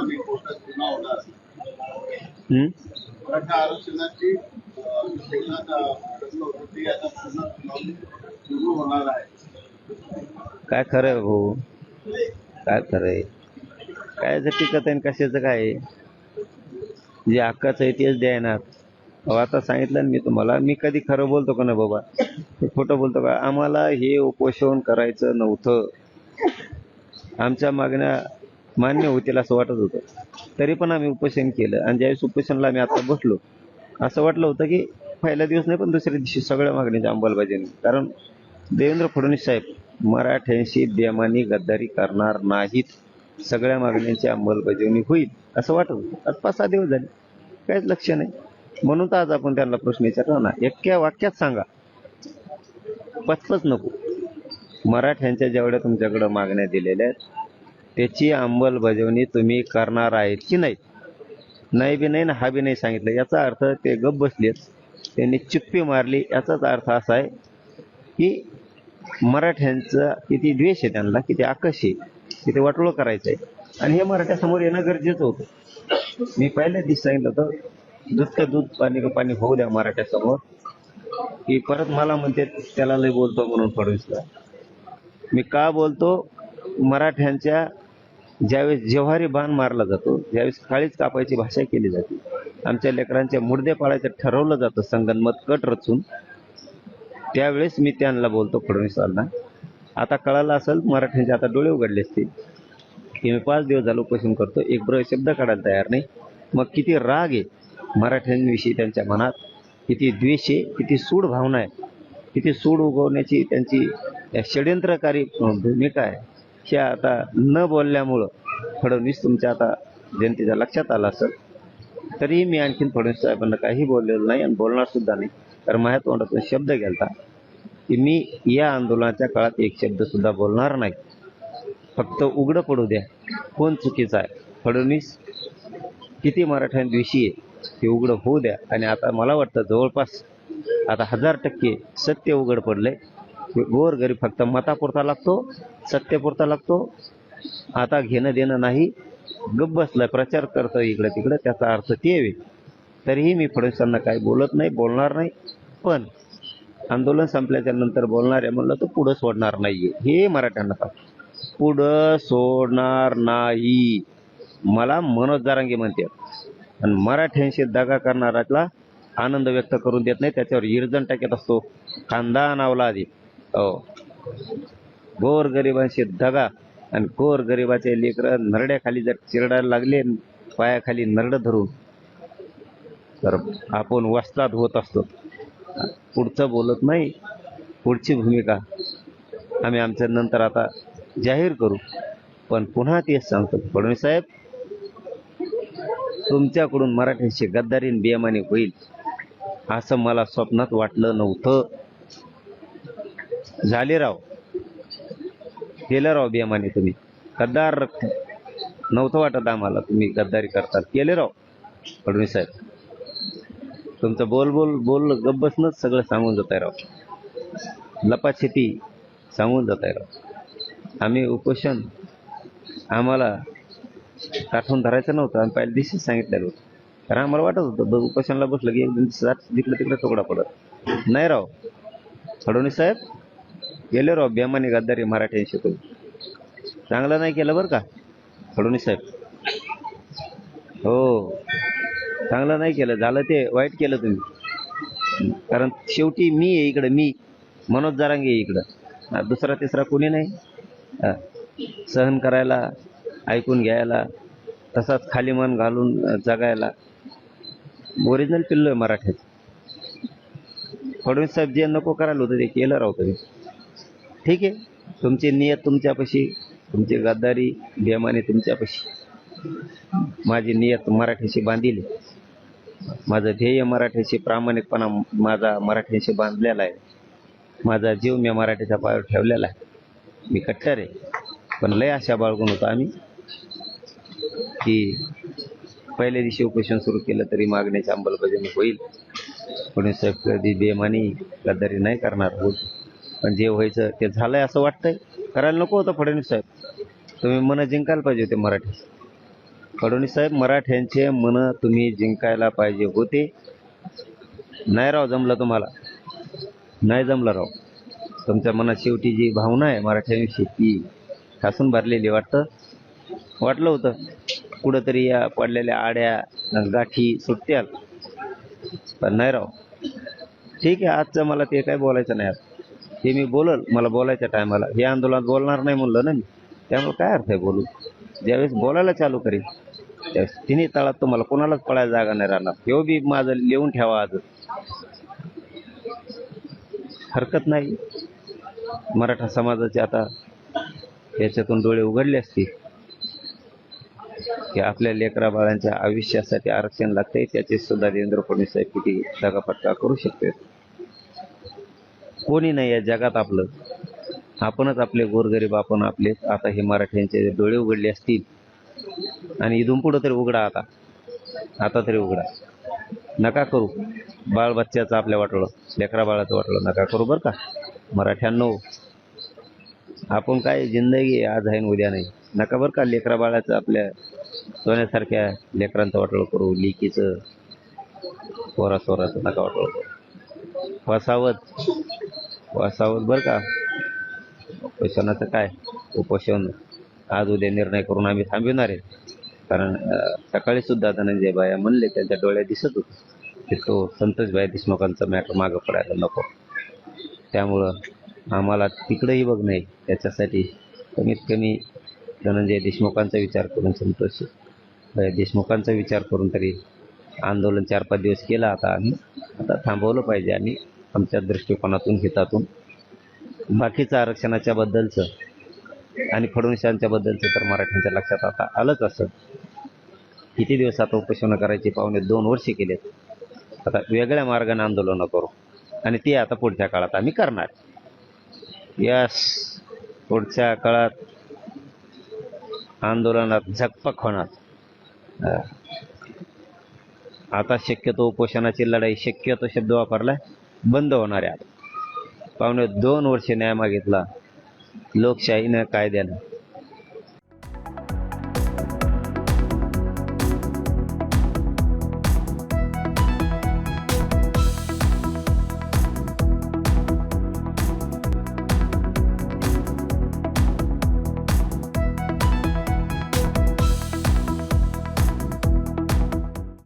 आगामी कोर्टात गुन्हा होणार हं? मराठा आरक्षणाची अं, कोर्टात, अं, प्रश्न होते ते आता पुन्हा सुनावणी सुरू होणार आहे. काय खरं भाऊ? काय खरं आहे? काय जर टिकत आहे कशाचं काय जे हक्काचं आहे तेच द्यायनात अहो आता सांगितलं ना मी तुम्हाला मी कधी खरं बोलतो का ना बाबा? खोटं बोलतो का? आम्हाला हे उपोषण करायचं नव्हतं. आमच्या मागण्या मान्य होतील असं वाटत होतं. तरी पण आम्ही उपोषण केलं आणि ज्यावेळेस उपोषणला आम्ही आता बसलो असं वाटलं होतं की पहिला दिवस नाही पण दुसऱ्या दिवशी सगळ्या मागणीच्या अंमलबजावणी. कारण देवेंद्र फडणवीस साहेब मराठ्यांशी बेमानी गद्दारी करणार नाहीत. सगळ्या मागण्यांची अंमलबजावणी होईल असं वाटत होतं. आज पाच सहा दिवस झाले. काहीच लक्ष नाही. म्हणून तर आज आपण त्यांना प्रश्न विचारला ना एक्या वाक्यात सांगा. पचपच नको. मराठ्यांच्या जेवढ्या तुमच्याकडं मागण्या दिलेल्या आहेत त्याची अंमलबजावणी तुम्ही करणार आहेत की नाही? नाही बी नाही ना हा बी नाही सांगितलं. याचा अर्थ ते गप बसलेत. त्यांनी चिप्पी मारली. याचाच अर्थ असा आहे की मराठ्यांचा किती द्वेष आहे त्यांना किती आकश आहे किती वाटोळ करायचं आहे आणि हे मराठ्यासमोर येणं गरजेचं होतं. मी पहिल्या दिवशी सांगितलं होतं दूध का दूध पाणी का पाणी होऊ द्या मराठ्यासमोर की परत मला म्हणते त्याला लय बोलतो म्हणून फडणवीसला मी का बोलतो? मराठ्यांच्या ज्यावेळेस जेव्हारी बाण मारला जातो ज्यावेळेस काळीच कापायची भाषा केली जाते आमच्या लेकरांच्या मुर्दे पाळायचं ठरवलं जातं संगनमत कट रचून त्यावेळेस मी त्यांना बोलतो फडणवीसांना आता कळालं असेल मराठ्यांचे आता डोळे उघडले असतील. की मी पाच दिवस झालं उपोषण करतो एक ब्र शब्द काढायला तयार नाही. मग किती राग आहे मराठ्यांविषयी त्यांच्या मनात किती द्वेष आहे किती सूड भावना आहे किती सूड उगवण्याची त्यांची षड्यंत्रकारी भूमिका आहे. हे आता न बोलल्यामुळं फडणवीस तुमच्या आता जनतेच्या लक्षात आला असेल तरीही मी आणखीन फडणवीस साहेबांना काही बोललेलं नाही आणि बोलणार सुद्धा नाही. तर माझ्या तोंडातून शब्द गेलता की मी या आंदोलनाच्या काळात एक शब्द सुद्धा बोलणार नाही. फक्त उघडं पडू द्या. कोण चुकीचं आहे? फडणवीस किती मराठ्यांविषयी आहे ते उघडं होऊ द्या. आणि आता मला वाटतं जवळपास आता हजार टक्के सत्य उघड पडलंय. गोर गरीब फक्त मतापुरता लागतो सत्यापुरता लागतो. आता घेणं देणं नाही गप बसलाय प्रचार करतो इकडे तिकडे त्याचा अर्थ ते तरीही मी फडणवीसांना काही बोलत नाही बोलणार नाही. पण आंदोलन संपल्याच्या नंतर बोलणार आहे म्हणलं तर पुढं सोडणार नाहीये. हे मराठ्यांना सांग पुढं सोडणार नाही. मला मनोज दारांगे म्हणते. आणि मराठ्यांशी दगा करणाऱ्याला आनंद व्यक्त करून देत नाही त्याच्यावर इरजण टाकत असतो. कांदा नावला आधी हो. गोर गरिबांशी दगा आणि गोर गरिबाचे लेकरं नरड्याखाली जर चिरडायला लागले पायाखाली नरड धरून तर आपण वस्ताद होत असतो. पुढचं बोलत नाही पुढची भूमिका आम्ही आमच्या नंतर आता जाहीर करू. पण पुन्हा तेच सांगतो. फडणवीस साहेब तुमच्याकडून मराठीशी गद्दारीन बेमानी होईल असं मला स्वप्नात वाटलं नव्हतं. झाले राव. केलं राव बेमाने तुम्ही. गद्दार नव्हतं वाटत आम्हाला तुम्ही गद्दारी करतात. केले राव फडणवीस साहेब. तुमचं बोल बोल बोल गब्बसनंच सगळं सांगून जात आहे राव. लपाछेती सांगून जात आहे राव. आम्ही उपोषण आम्हाला काठवून धरायचं नव्हतं. आम्ही पहिल्या दिवशीच सांगितलेलं होतं. कारण आम्हाला वाटत होतं उपोषणाला बसलं की एक दोन दिवसात जिकडे तिकडे तुकडा पडत. नाही राव. फडणवीस साहेब गेले राव बेमानी गद्दारी मराठ्यांशी तुम्ही चांगलं नाही केलं बरं का? फडणवीस साहेब. हो. चांगलं नाही केलं. झालं ते वाईट केलं तुम्ही. कारण शेवटी मी आहे इकडं मी. मनोज जारांगे इकडं. दुसरा तिसरा कोणी नाही? सहन करायला ऐकून घ्यायला तसाच खाली मन घालून जगायला. ओरिजिनल पिल्लो आहे मराठ्यात फडणवीस साहेब जे नको करायला होतं ते केलं राव तुम्ही. ठीक आहे. तुमची नियत तुमच्यापाशी तुमची गद्दारी बेमानी तुमच्यापाशी. माझी नियत मराठीशी बांधिली. माझं ध्येय मराठीशी प्रामाणिकपणा माझा मराठीशी बांधलेला आहे. माझा जीव मी मराठीच्या पायावर ठेवलेला आहे. मी कट्टर आहे. पण लय आशा बाळगून होतो आम्ही की पहिल्या दिवशी उपोषण सुरू केलं तरी मागण्याची अंमलबजावणी होईल. कोणी साहेब कधी बेमानी गद्दारी नाही करणार. होती पण जे व्हायचं ते झालंय असं वाटतंय. करायला नको होतं फडणवीस साहेब. तुम्ही मन जिंकायला पाहिजे होते मराठी. फडणवीस साहेब मराठ्यांचे मन तुम्ही जिंकायला पाहिजे होते. नाही राव जमलं तुम्हाला? नाही जमलं राव. तुमच्या मनात शेवटी जी भावना आहे मराठ्यांविषयी ती ठासून भरलेली वाटतं. वाटलं होतं. कुठंतरी या पडलेल्या आड्या गाठी सुटत्याल पण नाही राव. ठीक आहे आजचं मला ते काय बोलायचं नाही आज हे मी बोलल मला बोलायच्या टायमाला. हे आंदोलनात बोलणार नाही म्हणलं ना मी. त्यामुळे काय अर्थ आहे बोलू? ज्यावेळेस बोलायला चालू करेल त्यावेळेस तिन्ही तळात तुम्हाला कोणालाच पळायला जागा नाही राहणार. हे बी माझं लिहून ठेवा आज. हरकत नाही. मराठा समाजाचे आता याच्यातून डोळे उघडले असतील. की आपल्या लेकरा बाळांच्या आयुष्यासाठी आरक्षण लागते त्याचे सुद्धा देवेंद्र फडणवीस साहेब किती दगापटका करू शकते कोणी नाही या जगात आपलं. आपणच आपले गोरगरीब आपण आपले आता हे मराठ्यांचे डोळे उघडले असतील. आणि इथून पुढं तरी उघडा आता. आता तरी उघडा. नका करू. बाळ बच्च्याचं आपल्या वाटलं लेकरा बाळाचं वाटलं नका करू बरं का. मराठ्यांनो आपण काय जिंदगी आज आहे उद्या नाही. नका बरं का लेकरा बाळाचं आपल्या सोन्यासारख्या लेकरांचं वाटलं करू. लिकीचं पोरा सोराचं नका वाटलं करू. वसावत बरं का? उपोषणाचं काय? उपोषण. आज उद्या निर्णय करून आम्ही थांबविणार आहे. कारण सकाळी सुद्धा धनंजय बाया म्हणले त्यांच्या डोळ्यात दिसत होतं की तो संतोषबाई देशमुखांचा मॅटर मागं पडायला नको. त्यामुळं आम्हाला तिकडंही बघ नाही त्याच्यासाठी कमीत कमी धनंजय देशमुखांचा विचार करून संतोष बाई देशमुखांचा विचार करून तरी आंदोलन चार पाच दिवस केलं आता आम्ही. आता थांबवलं पाहिजे आणि आमच्या दृष्टिकोनातून हितातून. बाकीचं आरक्षणाच्या बद्दलचं आणि फडणवीसांच्या बद्दलचं तर मराठ्यांच्या लक्षात आता आलंच असं. किती दिवस आता उपोषणं करायची पाहुणे? दोन वर्षे केलेत. आता वेगळ्या मार्गाने आंदोलनं करू. आणि ते आता पुढच्या काळात आम्ही करणार. यस पुढच्या काळात आंदोलनात झकपक होणार. आता शक्यतो उपोषणाची लढाई शक्यतो शब्द वापरलाय. बंद होणार आहे. पाहुणे दोन वर्षे न्याय मागितला. लोकशाहीनं कायद्यानं.